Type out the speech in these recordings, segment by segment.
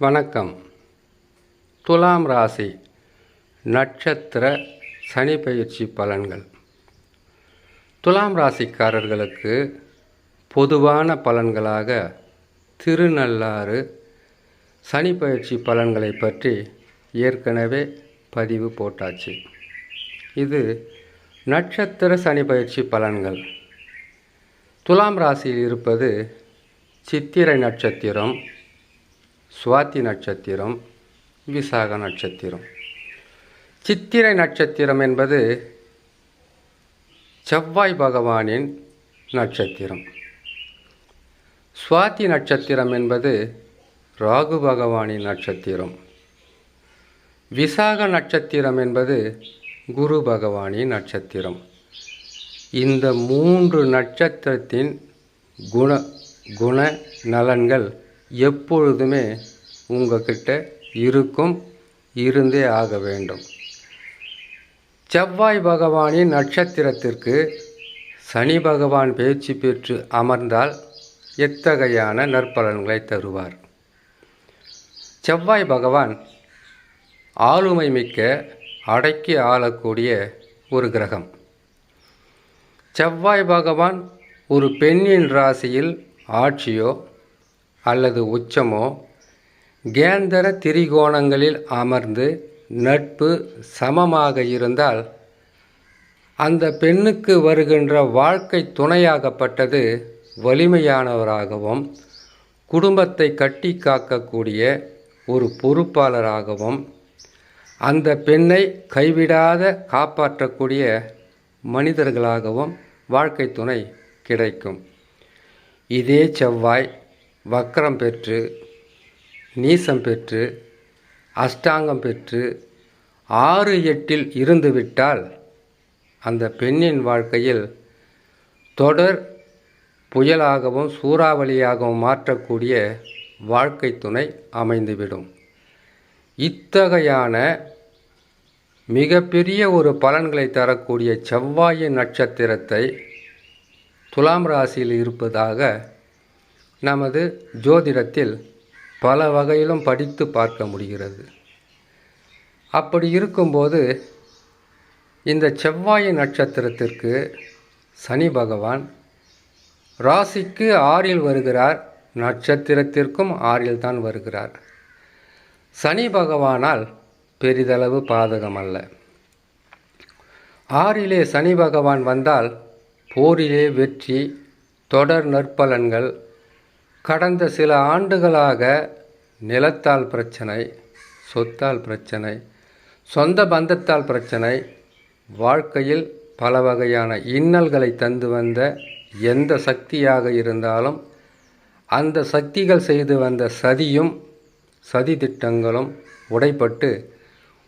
வணக்கம். துலாம் ராசி நட்சத்திர சனி பயிற்சி பலன்கள். துலாம் ராசிக்காரர்களுக்கு பொதுவான பலன்களாக திருநள்ளாறு சனி பயிற்சி பலன்களை பற்றி ஏற்கனவே பதிவு போட்டாச்சு. இது நட்சத்திர சனி பயிற்சி பலன்கள். துலாம் ராசியில் இருப்பது சித்திரை நட்சத்திரம் சுவாதி நட்சத்திரம் விசாக நட்சத்திரம். சித்திரை நட்சத்திரம் என்பது செவ்வாய் பகவானின் நட்சத்திரம். சுவாதி நட்சத்திரம் என்பது ராகு பகவானின் நட்சத்திரம். விசாக நட்சத்திரம் என்பது குரு பகவானின் நட்சத்திரம். இந்த மூன்று நட்சத்திரத்தின் குண குண நலன்கள் எப்பொழுதுமே உங்ககிட்ட இருக்கும் இருந்தே ஆக வேண்டும். செவ்வாய் பகவானின் நட்சத்திரத்திற்கு சனி பகவான் பேச்சு பெற்று அமர்ந்தால் எத்தகையான நற்பலன்களை தருவார்? செவ்வாய் பகவான் ஆளுமை மிக்க அடக்கி ஆளக்கூடிய ஒரு கிரகம். செவ்வாய் பகவான் ஒரு பெண்ணின் ராசியில் ஆட்சியோ அல்லது உச்சமோ கேந்தர திரிகோணங்களில் அமர்ந்து நட்பு சமமாக இருந்தால் அந்த பெண்ணுக்கு வருகின்ற வாழ்க்கை துணையாகப்பட்டது வலிமையானவராகவும் குடும்பத்தை கட்டி காக்கக்கூடிய ஒரு பொறுப்பாளராகவும் அந்த பெண்ணை கைவிடாத காப்பாற்றக்கூடிய மனிதர்களாகவும் வாழ்க்கை துணை கிடைக்கும். இதே செவ்வாய் வக்கரம் பெற்று நீசம் பெற்று அஷ்டாங்கம் பெற்று ஆறு எட்டில் இருந்துவிட்டால் அந்த பெண்ணின் வாழ்க்கையில் தொடர் புயலாகவும் சூறாவளியாகவும் மாற்றக்கூடிய வாழ்க்கை துணை அமைந்துவிடும். இத்தகையான மிகப்பெரிய ஒரு பலன்களை தரக்கூடிய செவ்வாயின் நட்சத்திரத்தை துலாம் ராசியில் இருப்பதாக நமது ஜோதிடத்தில் பல வகையிலும் படித்து பார்க்க முடிகிறது. அப்படி இருக்கும்போது இந்த செவ்வாய் நட்சத்திரத்திற்கு சனி பகவான் ராசிக்கு ஆறில் வருகிறார் நட்சத்திரத்திற்கும் ஆறில் தான் வருகிறார். சனி பகவானால் பெரிதளவு பாதகம் அல்ல. ஆறிலே சனி பகவான் வந்தால் போரிலே வெற்றி தொடர் நற்பலன்கள் கடந்த சில ஆண்டுகளாக நிலத்தால் பிரச்சனை சொத்தால் பிரச்சனை சொந்த பந்தத்தால் பிரச்சனை வாழ்க்கையில் பல வகையான இன்னல்களை தந்து வந்த எந்த சக்தியாக இருந்தாலும் அந்த சக்திகள் செய்து வந்த சதியும் சதி திட்டங்களும் உடைப்பட்டு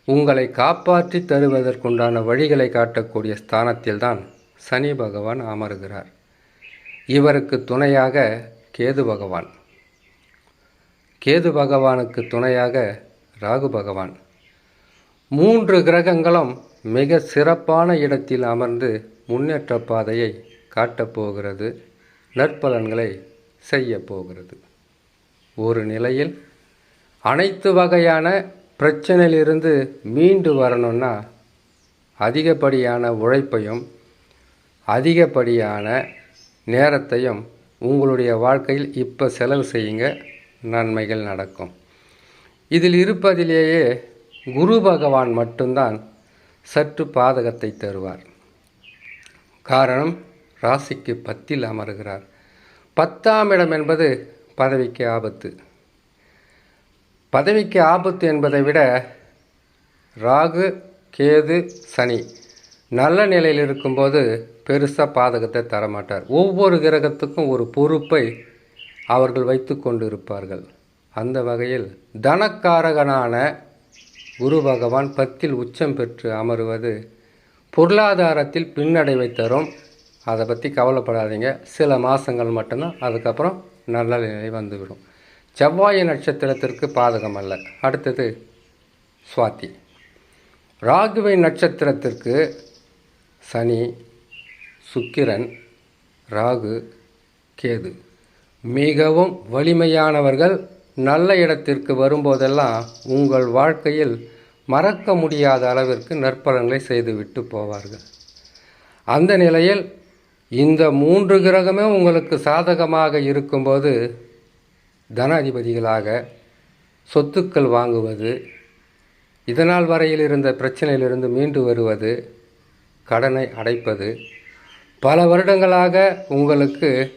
உங்களை காப்பாற்றி தருவதற்குண்டான வழிகளை காட்டக்கூடிய ஸ்தானத்தில்தான் சனி பகவான் அமர்கிறார். இவருக்கு துணையாக கேது பகவான். கேது பகவானுக்கு துணையாக ராகு பகவான். மூன்று கிரகங்களும் மிக சிறப்பான இடத்தில் அமர்ந்து முன்னேற்ற பாதையை காட்டப்போகிறது நற்பலன்களை செய்ய போகிறது. ஒரு நிலையில் அனைத்து வகையான பிரச்சனையிலிருந்து மீண்டு வரணும்னா அதிகப்படியான உழைப்பையும் அதிகப்படியான நேரத்தையும் உங்களுடைய வாழ்க்கையில் இப்போ செலவு செய்யுங்க நன்மைகள் நடக்கும். இதில் இருப்பதிலேயே குரு பகவான் மட்டும்தான் சற்று பாதகத்தை தருவார். காரணம் ராசிக்கு பத்தில் அமர்கிறார். பத்தாம் இடம் என்பது பதவிக்கு ஆபத்து. பதவிக்கு ஆபத்து என்பதை விட ராகு கேது சனி நல்ல நிலையில் இருக்கும்போது பெருசாக பாதகத்தை தரமாட்டார். ஒவ்வொரு கிரகத்துக்கும் ஒரு பொறுப்பை அவர்கள் வைத்து கொண்டு இருப்பார்கள் அந்த வகையில் தனக்காரகனான குரு பகவான் பத்தில் உச்சம் பெற்று அமருவது பொருளாதாரத்தில் பின்னடைவை தரும். அதை பற்றி கவலைப்படாதீங்க. சில மாதங்கள் மட்டும்தான். அதுக்கப்புறம் நல்ல நிலை வந்துவிடும். செவ்வாய் நட்சத்திரத்திற்கு பாதகம் அல்ல. அடுத்தது சுவாதி. ராகுவை நட்சத்திரத்திற்கு சனி சுக்கிரன் ராகு கேது. மிகவும் வலிமையானவர்கள் நல்ல இடத்திற்கு வரும்போதெல்லாம் உங்கள் வாழ்க்கையில் மறக்க முடியாத அளவிற்கு நற்பலன்களை செய்துவிட்டு போவார்கள். அந்த நிலையில் இந்த மூன்று கிரகமே உங்களுக்கு சாதகமாக இருக்கும்போது தனாதிபதிகளாக சொத்துக்கள் வாங்குவது இதனால் வரையில் இருந்த பிரச்சனையிலிருந்து மீண்டு வருவது கடனை அடைப்பது பல வருடங்களாக உங்களுக்கு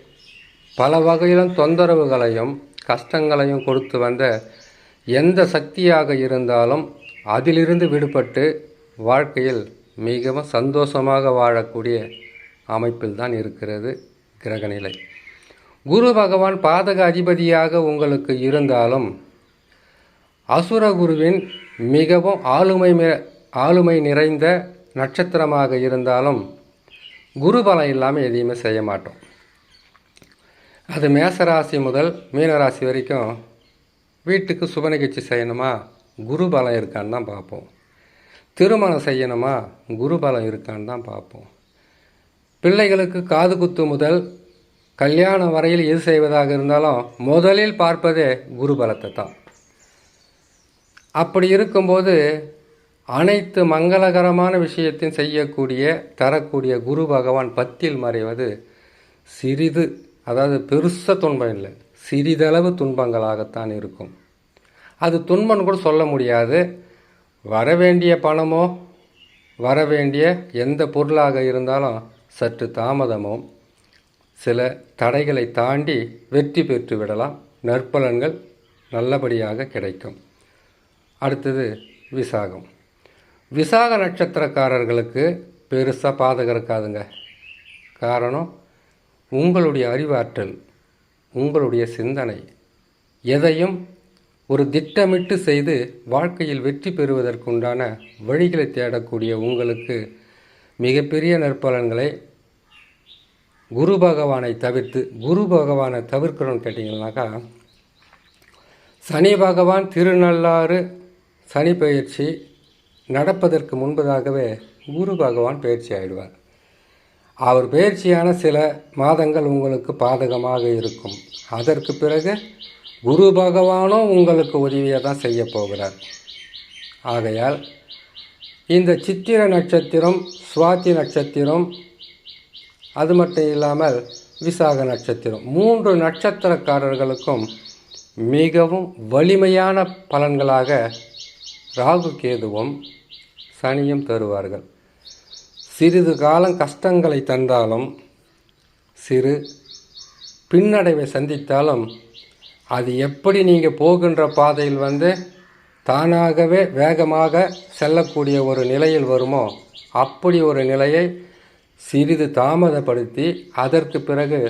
பல வகையிலும் தொந்தரவுகளையும் கஷ்டங்களையும் கொடுத்து வந்த எந்த சக்தியாக இருந்தாலும் அதிலிருந்து விடுபட்டு வாழ்க்கையில் மிகவும் சந்தோஷமாக வாழக்கூடிய அமைப்பில் தான் இருக்கிறது கிரகநிலை. குரு பகவான் பாதக அதிபதியாக உங்களுக்கு இருந்தாலும் அசுரகுருவின் மிகவும் ஆளுமை ஆளுமை நிறைந்த நட்சத்திரமாக இருந்தாலும் குரு பலம் இல்லாமல் எதையுமே செய்ய மாட்டோம். அது மேசராசி முதல் மீனராசி வரைக்கும் வீட்டுக்கு சுப நிகழ்ச்சி செய்யணுமா? குரு பலம் இருக்கான்னு தான் பார்ப்போம். திருமணம் செய்யணுமா? குரு பலம் இருக்கான்னு தான் பார்ப்போம். பிள்ளைகளுக்கு காது குத்து முதல் கல்யாணம் வரையில் எது செய்வதாக இருந்தாலும் முதலில் பார்ப்பதே குரு பலத்தை தான். அப்படி இருக்கும்போது அனைத்து மங்களகரமான விஷயத்தையும் செய்யக்கூடிய தரக்கூடிய குரு பகவான் பத்தில் மறைவது சிறிது அதாவது பெருச துன்பம் இல்லை. சிறிதளவு துன்பங்களாகத்தான் இருக்கும். அது துன்பம்னு கூட சொல்ல முடியாது. வர வேண்டிய பணமோ வர வேண்டிய எந்த பொருளாக இருந்தாலும் சற்று தாமதமும் சில தடைகளை தாண்டி வெற்றி பெற்று விடலாம். நற்பலன்கள் நல்லபடியாக கிடைக்கும். அடுத்தது விசாகம். விசாக நட்சத்திரக்காரர்களுக்கு பெருசாக பாதகம் இருக்காதுங்க. காரணம் உங்களுடைய அறிவாற்றல் உங்களுடைய சிந்தனை எதையும் ஒரு திட்டமிட்டு செய்து வாழ்க்கையில் வெற்றி பெறுவதற்குண்டான வழிகளை தேடக்கூடிய உங்களுக்கு மிகப்பெரிய நற்பலன்களை குரு பகவானை தவிர்த்து குரு பகவானை தவிர்க்கணும்னு கேட்டிங்கன்னாக்கா சனி பகவான் திருநள்ளாறு சனி பயிற்சி நடப்பதற்கு முன்பதாகவே குரு பகவான் பயிற்சி ஆயிடுவார். அவர் பயிற்சியான சில மாதங்கள் உங்களுக்கு பாதகமாக இருக்கும். அதற்கு பிறகு குரு பகவானும் உங்களுக்கு உதவியை தான் செய்ய போகிறார். ஆகையால் இந்த சித்திர நட்சத்திரம் சுவாதி நட்சத்திரம் அது மட்டும் இல்லாமல் விசாக நட்சத்திரம் மூன்று நட்சத்திரக்காரர்களுக்கும் மிகவும் வலிமையான பலன்களாக ராகு கேதுவும் சனியும் தருவார்கள். சிறிது காலம் கஷ்டங்களை தந்தாலும் சிறு பின்னடைவை சந்தித்தாலும் அது எப்படி நீங்கள் போகின்ற பாதையில் வந்து தானாகவே வேகமாக செல்லக்கூடிய ஒரு நிலையில் வருமோ அப்படி ஒரு நிலையை சிறிது தாமதப்படுத்தி அதற்கு பிறகு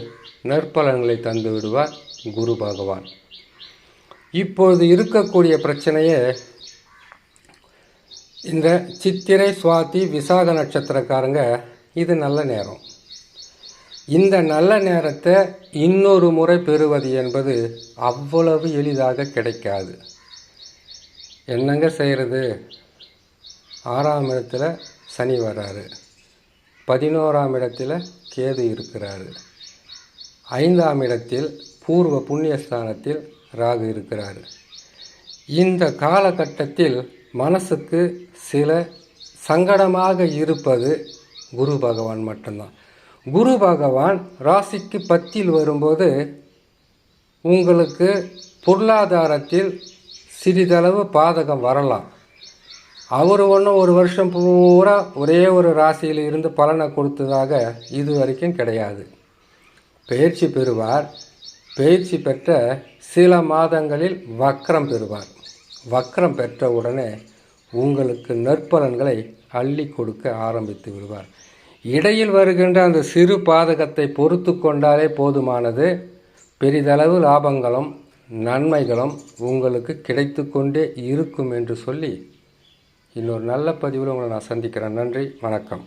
நற்பலன்களை தந்து விடுவார் குரு பகவான். இப்பொழுது இருக்கக்கூடிய பிரச்சனையே இந்த சித்திரை சுவாதி விசாக நட்சத்திரக்காரங்க இது நல்ல நேரம். இந்த நல்ல நேரத்தை இன்னொரு முறை பெறுவது என்பது அவ்வளவு எளிதாக கிடைக்காது. என்னங்க செய்கிறது ஆறாம் இடத்துல சனி வராரு. பதினோராம் இடத்தில் கேது இருக்கிறாரு. ஐந்தாம் இடத்தில் பூர்வ புண்ணியஸ்தானத்தில் ராகு இருக்கிறாரு. இந்த காலகட்டத்தில் மனசுக்கு சில சங்கடமாக இருப்பது குரு பகவான் மட்டும்தான். குரு பகவான் ராசிக்கு பத்தில் வரும்போது உங்களுக்கு பொருளாதாரத்தில் சிறிதளவு பாதகம் வரலாம். அவர் ஒன்றும் ஒரு வருஷம் பூரா ஒரே ஒரு ராசியில் இருந்து பலனை கொடுத்ததாக இது வரைக்கும் கிடையாது. பயிற்சி பெறுவார். பயிற்சி பெற்ற சில மாதங்களில் வக்ரம் பெறுவார். வக்கரம் பெற்ற உடனே உங்களுக்கு நற்பலன்களை அள்ளி கொடுக்க ஆரம்பித்து விடுவார். இடையில் வருகின்ற அந்த சிறு பாதகத்தை பொறுத்து கொண்டாலே போதுமானது. பெரிதளவு லாபங்களும் நன்மைகளும் உங்களுக்கு கிடைத்து கொண்டே இருக்கும் என்று சொல்லி இன்னொரு நல்ல பதிவில் உங்களை நான் சந்திக்கிறேன். நன்றி வணக்கம்.